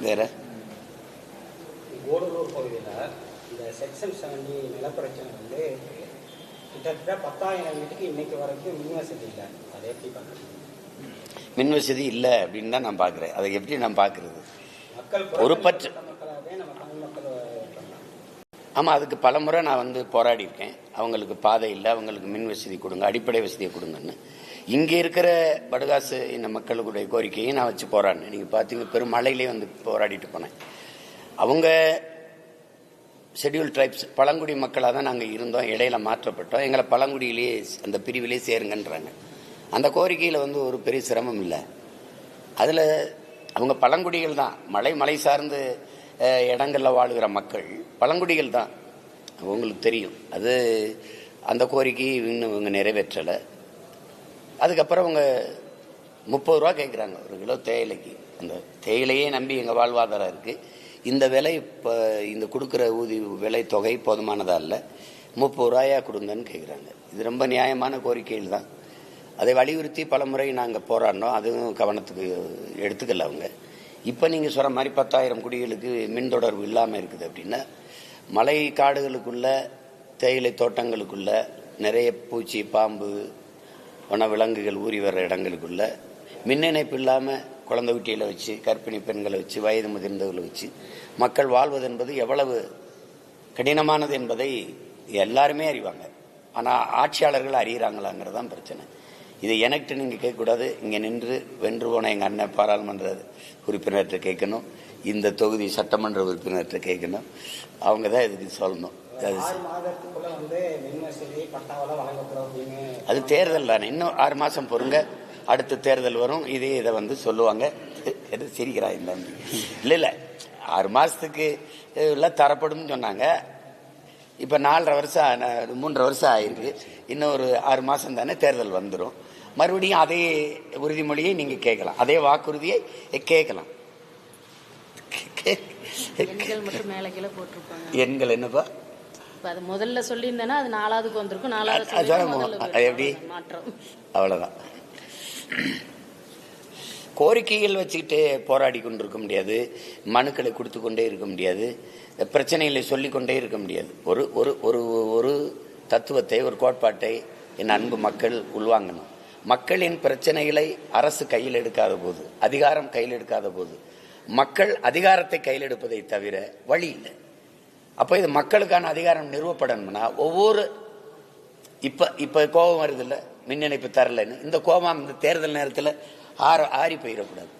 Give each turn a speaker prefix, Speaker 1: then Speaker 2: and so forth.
Speaker 1: வேற?
Speaker 2: கூடலூர் பகுதியில் இந்த செக்ஷன் செவன்டி நிலப்பிரச்சனை வந்து கிட்டத்தட்ட பத்தாயிரம் வீட்டுக்கு இன்னைக்கு வரைக்கும் மின் வசதி இல்லை. அதை எப்படி பண்ணுறது
Speaker 1: மின் வசதி இல்லை அப்படின்னு தான் நான் பார்க்குறேன். அதை எப்படி நான் பார்க்குறது?
Speaker 2: மக்கள்
Speaker 1: பொறுப்பற்ற- ஆமாம் அதுக்கு பலமுறை நான் வந்து போராடிருக்கேன் அவங்களுக்கு பாதை இல்லை அவங்களுக்கு மின் வசதி கொடுங்க அடிப்படை வசதியை கொடுங்கன்னு. இங்கே இருக்கிற படுகாசு இந்த மக்களுடைய கோரிக்கையை நான் வச்சு போராடினேன். நீங்கள் பார்த்தீங்க பெரும் மழையிலே வந்து போராடிட்டு போனேன். அவங்க ஷெட்யூல் ட்ரைப்ஸ் பழங்குடி மக்களாக தான் நாங்கள் இருந்தோம் இடையில மாற்றப்பட்டோம். எங்களை பழங்குடியிலேயே அந்த பிரிவிலே சேருங்கன்றாங்க. அந்த கோரிக்கையில் வந்து ஒரு பெரிய சிரமம் இல்லை. அதில் அவங்க பழங்குடிகள் தான். மலை மலை சார்ந்து இடங்கள்ல வாழுகிற மக்கள் பழங்குடிகள் தான். அவங்களுக்கு தெரியும். அது அந்த கோரிக்கை இன்னும் இவங்க நிறைவேற்றலை. அதுக்கப்புறம் அவங்க முப்பது ரூபா கேட்குறாங்க ஒரு கிலோ தேயிலைக்கு. அந்த தேயிலையே நம்பி எங்கள் வாழ்வாதாரம் இருக்குது இந்த விலை இப்போ இந்த கொடுக்குற ஊதி விலை தொகை போதுமானதா இல்லை. முப்பது ரூபாயா கொடுங்கன்னு கேட்குறாங்க இது ரொம்ப நியாயமான கோரிக்கைகள் தான். அதை வலியுறுத்தி பல முறை நாங்கள் போராடினோம். அதுவும் கவனத்துக்கு எடுத்துக்கல அவங்க. இப்போ நீங்கள் சொல்கிற மாதிரி பத்தாயிரம் குடிகளுக்கு மின் தொடர்பு இல்லாமல் இருக்குது அப்படின்னா மலை காடுகளுக்குள்ள தேயிலை தோட்டங்களுக்குள்ள நிறைய பூச்சி பாம்பு வன விலங்குகள் ஊறி வர்ற இடங்களுக்குள்ள மின் இணைப்பு இல்லாமல் குழந்தை குட்டியில் வச்சு கர்ப்பிணி பெண்களை வச்சு வயது முதிர்ந்தவர்களை வச்சு மக்கள் வாழ்வது என்பது எவ்வளவு கடினமானது என்பதை எல்லாருமே அறிவாங்க. ஆனால் ஆட்சியாளர்கள் அறிகிறாங்களாங்கிறது தான் பிரச்சனை. இது எனக்கு நீங்கள் கேட்கக்கூடாது. இங்கே நின்று வென்று போன எங்கள் அண்ணன் பாராளுமன்ற உறுப்பினர்கிட்ட கேட்கணும். இந்த தொகுதி சட்டமன்ற உறுப்பினர்கிட்ட கேட்கணும். அவங்க தான் இதுக்கு சொல்லணும். அது தேர்தல் தானே. இன்னும் ஆறு மாசம் பொறுங்க. அடுத்த தேர்தல் வரும். இதே இதை வந்து சொல்லுவாங்க. எது சிரிக்கிறா இந்த இல்ல இல்ல. ஆறு மாசத்துக்கு எல்லாம் தரப்படும்னு சொன்னாங்க. இப்ப நாலரை வருஷம் மூன்றரை வருஷம் ஆயிருக்கு. இன்னும் ஒரு ஆறு மாசம் தானே தேர்தல் வந்துடும் மறுபடியும் அதே உறுதிமொழியை நீங்க கேட்கலாம். அதே வாக்குறுதியை கேட்கலாம்.
Speaker 3: எண்கள் மட்டும் மேலே கீழே போட்டிருப்பாங்க.
Speaker 1: எண்கள் என்னப்பா?
Speaker 3: அது முதல்ல சொல்லியிருந்தேன்னா அது நாலாவதுக்கு வந்திருக்கும். நாலாவது
Speaker 1: எப்படி?
Speaker 3: மாற்றம்.
Speaker 1: அவ்வளவுதான். கோரிக்கைகள் வச்சுக்கிட்டு போராடி கொண்டிருக்க முடியாது. மனுக்களை கொடுத்து கொண்டே இருக்க முடியாது. பிரச்சனைகளை சொல்லி கொண்டே இருக்க முடியாது. ஒரு ஒரு ஒரு ஒரு தத்துவத்தை ஒரு கோட்பாட்டை என் அன்பு மக்கள் உள்வாங்கணும். மக்களின் பிரச்சனைகளை அரசு கையில் எடுக்காத போது அதிகாரம் கையில் எடுக்காத போது மக்கள் அதிகாரத்தை கையில் எடுப்பதை தவிர வழி இல்லை. அப்போ இது மக்களுக்கான அதிகாரம் நிறுவப்படணும்னா ஒவ்வொரு இப்போ இப்போ கோபம் வருது இல்லை மின் இணைப்பு தரலைன்னு. இந்த கோபம் இந்த தேர்தல் நேரத்தில் ஆற ஆறி போயிடக்கூடாது.